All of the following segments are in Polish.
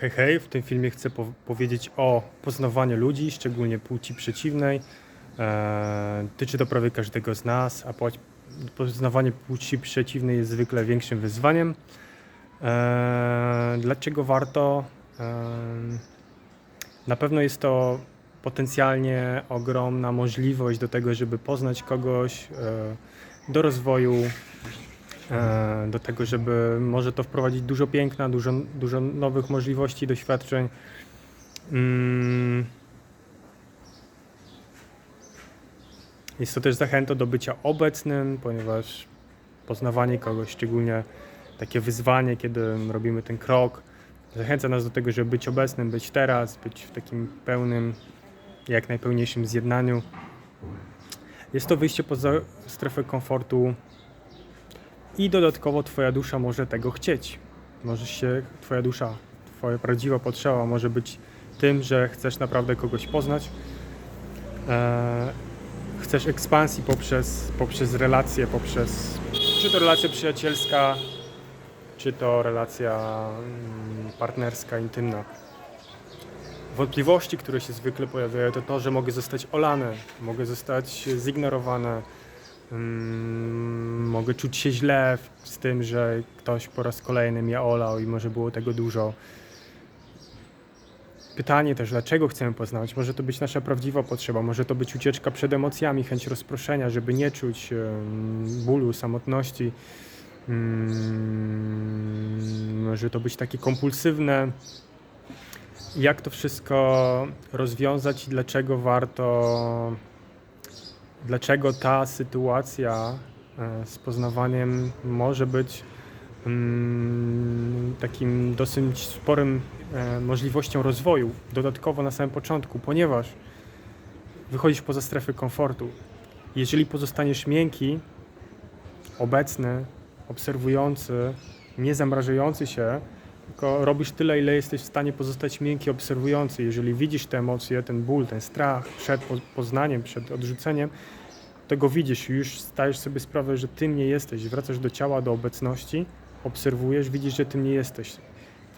Hej, hej, w tym filmie chcę po powiedzieć o poznawaniu ludzi, szczególnie płci przeciwnej. E, tyczy to prawie każdego z nas, a poznawanie płci przeciwnej jest zwykle większym wyzwaniem. E, dlaczego warto? E, na pewno jest to potencjalnie ogromna możliwość do tego, żeby poznać kogoś, do rozwoju, do tego, żeby może to wprowadzić dużo piękna, dużo, dużo nowych możliwości, doświadczeń. Mm. Jest to też zachęta do bycia obecnym, ponieważ poznawanie kogoś, szczególnie takie wyzwanie, kiedy robimy ten krok, zachęca nas do tego, żeby być obecnym, być teraz, być w takim pełnym, jak najpełniejszym zjednaniu. Jest to wyjście poza strefę komfortu i dodatkowo Twoja dusza może tego chcieć. Może się, Twoja dusza, Twoja prawdziwa potrzeba może być tym, że chcesz naprawdę kogoś poznać. E, chcesz ekspansji poprzez, poprzez relacje, poprzez czy to relacja przyjacielska, czy to relacja mm, partnerska, intymna. Wątpliwości, które się zwykle pojawiają, to to, że mogę zostać olany, mogę zostać zignorowane, mm, mogę czuć się źle z tym, że ktoś po raz kolejny mnie olał i może było tego dużo. Pytanie też, dlaczego chcemy poznawać? Może to być nasza prawdziwa potrzeba, może to być ucieczka przed emocjami, chęć rozproszenia, żeby nie czuć bólu, samotności. Mm, Może to być takie kompulsywne. Jak to wszystko rozwiązać i dlaczego warto, dlaczego ta sytuacja e, z poznawaniem może być mm, takim dosyć sporym e, możliwością rozwoju, dodatkowo na samym początku, ponieważ wychodzisz poza strefę komfortu. Jeżeli pozostaniesz miękki, obecny, obserwujący, nie zamrażający się, tylko robisz tyle, ile jesteś w stanie pozostać miękki, obserwujący. Jeżeli widzisz te emocje, ten ból, ten strach przed po- poznaniem, przed odrzuceniem, to go widzisz już stajesz sobie sprawę, że tym nie jesteś. Wracasz do ciała, do obecności, obserwujesz, widzisz, że tym nie jesteś.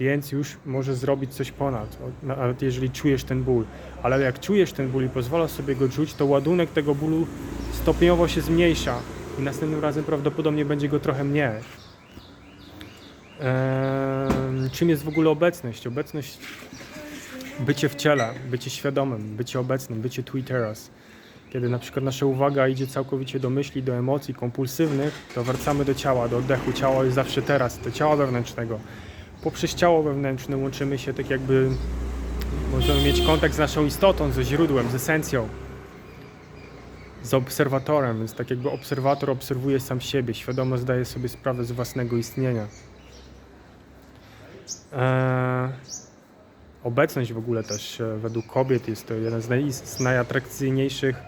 Więc już możesz zrobić coś ponad, nawet jeżeli czujesz ten ból. Ale jak czujesz ten ból i pozwalasz sobie go czuć, to ładunek tego bólu stopniowo się zmniejsza i następnym razem prawdopodobnie będzie go trochę mniej. Ehm, czym jest w ogóle obecność? Obecność, bycie w ciele, bycie świadomym, bycie obecnym, bycie tu i teraz. Kiedy na przykład nasza uwaga idzie całkowicie do myśli, do emocji kompulsywnych, to wracamy do ciała, do oddechu. Ciało jest zawsze teraz, do ciała wewnętrznego. Poprzez ciało wewnętrzne łączymy się tak jakby, możemy mieć kontakt z naszą istotą, ze źródłem, z esencją z obserwatorem, więc tak jakby obserwator obserwuje sam siebie, świadomo zdaje sobie sprawę z własnego istnienia. Eee, obecność w ogóle też e, według kobiet jest to jeden z, naj, z najatrakcyjniejszych e,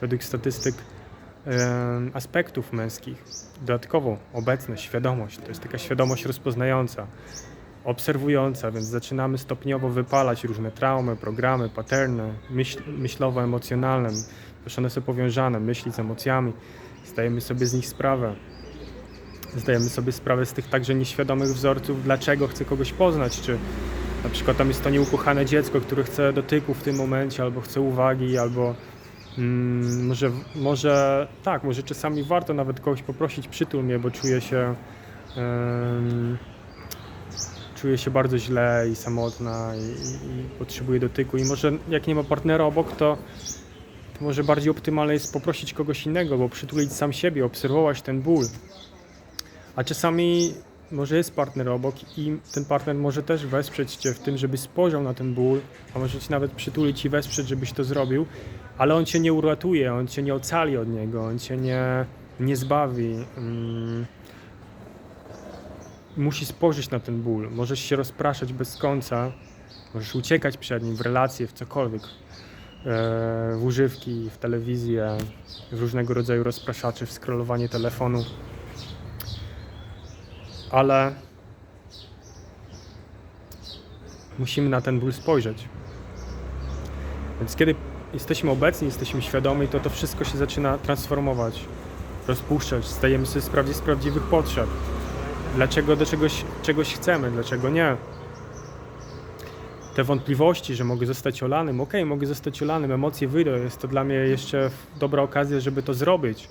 według statystyk e, aspektów męskich. Dodatkowo obecność, świadomość, to jest taka świadomość rozpoznająca, obserwująca, więc zaczynamy stopniowo wypalać różne traumy, programy, paterny, myśl, myślowo-emocjonalne, Też one są powiązane, myśli z emocjami, zdajemy sobie z nich sprawę. Zdajemy sobie sprawę z tych także nieświadomych wzorców, dlaczego chcę kogoś poznać, czy na przykład tam jest to nieukochane dziecko, które chce dotyku w tym momencie, albo chce uwagi, albo mm, może, może tak, może czasami warto nawet kogoś poprosić przytul mnie, bo czuję się czuję się bardzo źle i samotna i, i, i potrzebuję dotyku i może jak nie ma partnera obok, to może bardziej optymalne jest poprosić kogoś innego, bo przytulić sam siebie, obserwować ten ból. A czasami może jest partner obok i ten partner może też wesprzeć Cię w tym, żeby spojrzał na ten ból, a może Cię nawet przytulić i wesprzeć, żebyś to zrobił, ale on Cię nie uratuje, on Cię nie ocali od niego, on Cię nie, nie zbawi. Mm. Musi spojrzeć na ten ból, możesz się rozpraszać bez końca, możesz uciekać przed nim w relacje, w cokolwiek, e, w używki, w telewizję, w różnego rodzaju rozpraszacze, w scrollowanie telefonu. Ale musimy na ten ból spojrzeć. Więc kiedy jesteśmy obecni, jesteśmy świadomi, to to wszystko się zaczyna transformować, rozpuszczać, stajemy sobie sprawdzić z prawdziwych potrzeb. Dlaczego do czegoś, czegoś chcemy, dlaczego nie. te wątpliwości, że mogę zostać olanym, okej, mogę zostać olanym, emocje wyjdą, jest to dla mnie jeszcze dobra okazja, żeby to zrobić,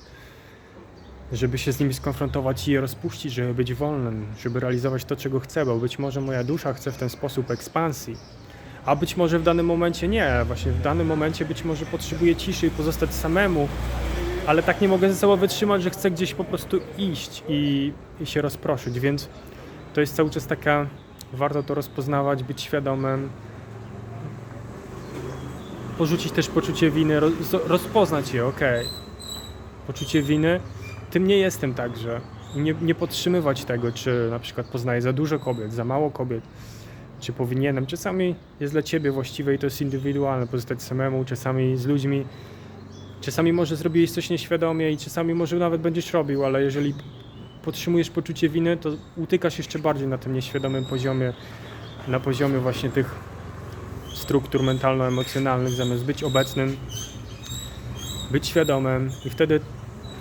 żeby się z nimi skonfrontować i je rozpuścić, żeby być wolnym, żeby realizować to, czego chcę, bo być może moja dusza chce w ten sposób ekspansji, a być może w danym momencie nie, właśnie w danym momencie być może potrzebuję ciszy i pozostać samemu, ale tak nie mogę ze sobą wytrzymać, że chcę gdzieś po prostu iść i, i się rozproszyć, więc to jest cały czas taka, warto to rozpoznawać, być świadomym, porzucić też poczucie winy, roz, rozpoznać je, okej, poczucie winy, tym nie jestem także. Nie, nie podtrzymywać tego, czy na przykład poznaję za dużo kobiet, za mało kobiet, czy powinienem. Czasami jest dla ciebie właściwe i to jest indywidualne, pozostać samemu, czasami z ludźmi. Czasami może zrobiłeś coś nieświadomie i czasami może nawet będziesz robił, ale jeżeli podtrzymujesz poczucie winy, to utykasz jeszcze bardziej na tym nieświadomym poziomie, na poziomie właśnie tych struktur mentalno-emocjonalnych, zamiast być obecnym, być świadomym i wtedy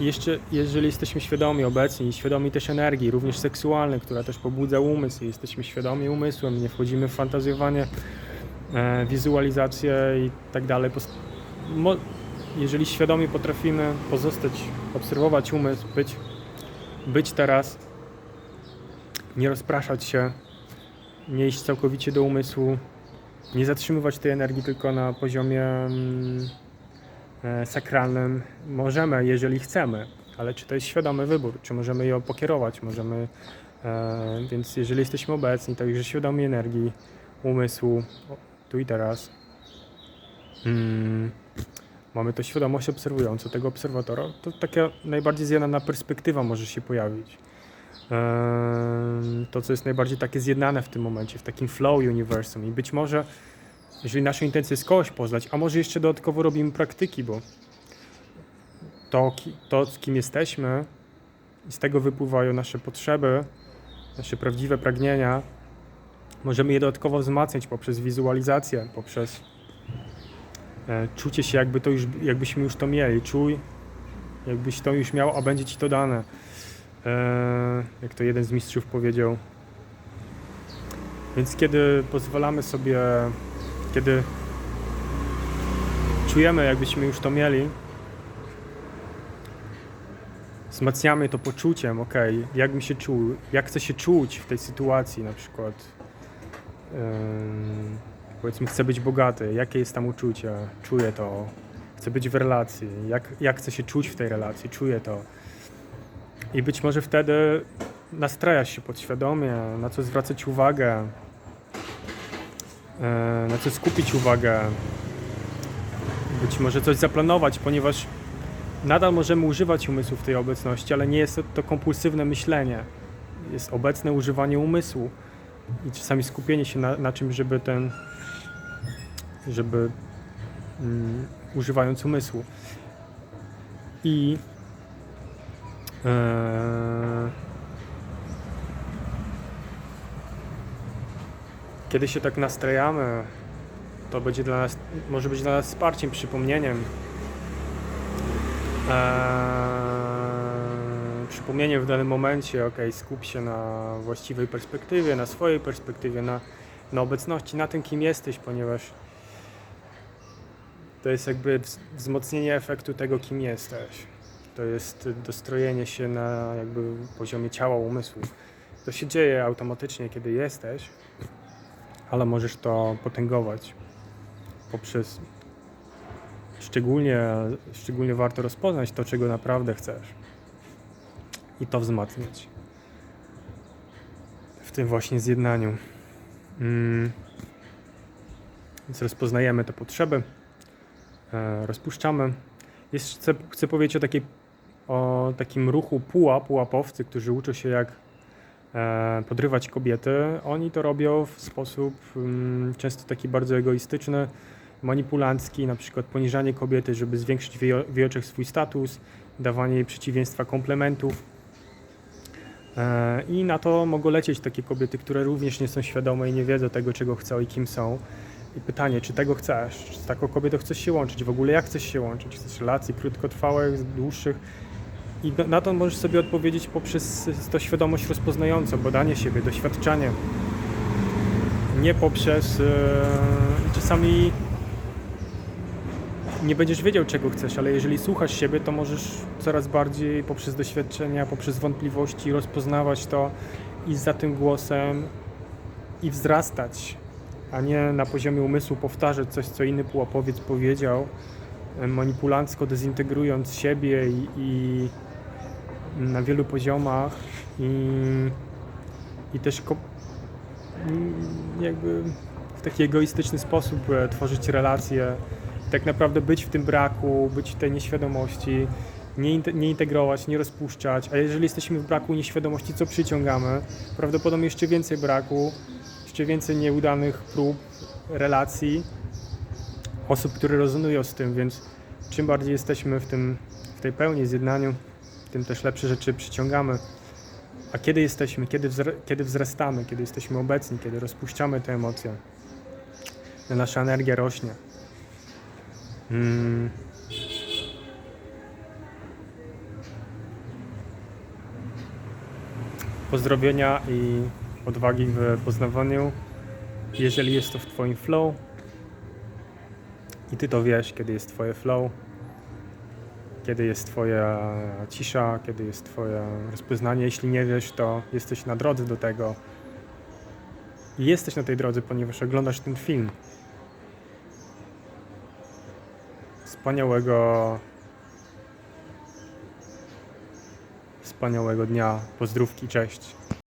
jeszcze, jeżeli jesteśmy świadomi, obecni świadomi też energii, również seksualnej, która też pobudza umysł jesteśmy świadomi umysłem, nie wchodzimy w fantazjowanie, e, wizualizację i tak dalej. Jeżeli świadomie potrafimy pozostać, obserwować umysł, być, być teraz, nie rozpraszać się, nie iść całkowicie do umysłu, nie zatrzymywać tej energii tylko na poziomie mm, sakralnym. Możemy, jeżeli chcemy, ale czy to jest świadomy wybór? Czy możemy ją pokierować? Możemy, e, więc jeżeli jesteśmy obecni, także świadomi energii, umysłu, tu i teraz, mm, mamy to świadomość obserwującą tego obserwatora, to taka najbardziej zjednana perspektywa może się pojawić. To, co jest najbardziej takie zjednane w tym momencie, w takim flow uniwersum. I być może, jeżeli nasza intencja jest kogoś poznać, a może jeszcze dodatkowo robimy praktyki, bo to, to kim jesteśmy i z tego wypływają nasze potrzeby, nasze prawdziwe pragnienia, możemy je dodatkowo wzmacniać poprzez wizualizację, poprzez e, czucie się, jakby to już, jakbyśmy już to mieli. Czuj, jakbyś to już miał, a będzie ci to dane. E, jak to jeden z mistrzów powiedział. Więc kiedy pozwalamy sobie, kiedy czujemy, jakbyśmy już to mieli, wzmacniamy to poczuciem, ok, jak mi się czuł, jak chcę się czuć w tej sytuacji, na przykład. Ym, powiedzmy, chcę być bogaty, jakie jest tam uczucie, czuję to, chcę być w relacji, jak, jak chcę się czuć w tej relacji, czuję to. I być może wtedy nastrajasz się podświadomie, na co zwracać uwagę, na co skupić uwagę. Być może coś zaplanować, ponieważ nadal możemy używać umysłu w tej obecności, ale nie jest to, kompulsywne myślenie. Jest obecne używanie umysłu i czasami skupienie się na, na czymś, żeby ten, żeby mm, używając umysłu. I Eee, Kiedy się tak nastrajamy, to będzie dla nas, może być dla nas wsparciem, przypomnieniem. Eee, przypomnieniem w danym momencie, ok, skup się na właściwej perspektywie, na swojej perspektywie, na, na obecności, na tym, kim jesteś, ponieważ to jest jakby wz- wzmocnienie efektu tego, kim jesteś. To jest dostrojenie się na jakby poziomie ciała, umysłu. To się dzieje automatycznie, kiedy jesteś, ale możesz to potęgować poprzez szczególnie, szczególnie warto rozpoznać to, czego naprawdę chcesz i to wzmacniać w tym właśnie zjednaniu. Mm. Więc rozpoznajemy te potrzeby, e, rozpuszczamy. Jeszcze chcę, chcę powiedzieć o, takiej, o takim ruchu puła, pułapowcy, którzy uczą się jak podrywać kobiety. Oni to robią w sposób mm, często taki bardzo egoistyczny, manipulancki, na przykład poniżanie kobiety, żeby zwiększyć w jej oczach swój status, dawanie jej przeciwieństwa komplementów. E, I na to mogą lecieć takie kobiety, które również nie są świadome i nie wiedzą tego, czego chcą i kim są. I pytanie, czy tego chcesz? Czy z taką kobietą chcesz się łączyć? W ogóle jak chcesz się łączyć? Chcesz relacji krótkotrwałych, dłuższych? I na to możesz sobie odpowiedzieć poprzez to świadomość rozpoznającą, badanie siebie, doświadczanie. nie poprzez. e, Czasami nie będziesz wiedział, czego chcesz, ale jeżeli słuchasz siebie, to możesz coraz bardziej poprzez doświadczenia, poprzez wątpliwości rozpoznawać to i za tym głosem i wzrastać, a nie na poziomie umysłu powtarzać coś, co inny pułapowiec powiedział, e, manipulancko dezintegrując siebie i, i na wielu poziomach i, i też jakby w taki egoistyczny sposób e, tworzyć relacje, tak naprawdę być w tym braku, być w tej nieświadomości, nie, nie integrować, nie rozpuszczać, a jeżeli jesteśmy w braku nieświadomości, co przyciągamy? Prawdopodobnie jeszcze więcej braku, jeszcze więcej nieudanych prób, relacji, osób, które rezonują z tym, więc czym bardziej jesteśmy w, tym, w tej pełni, zjednaniu, tym też lepsze rzeczy przyciągamy. A kiedy jesteśmy, kiedy, wzra- kiedy wzrastamy, kiedy jesteśmy obecni, kiedy rozpuszczamy te emocje, nasza energia rośnie. Mm. Pozdrowienia i odwagi w poznawaniu, jeżeli jest to w Twoim flow. I Ty to wiesz, kiedy jest Twoje flow, kiedy jest Twoja cisza, kiedy jest Twoje rozpoznanie. Jeśli nie wiesz, to jesteś na drodze do tego. I jesteś na tej drodze, ponieważ oglądasz ten film. Wspaniałego. Wspaniałego dnia. Pozdrówki, cześć.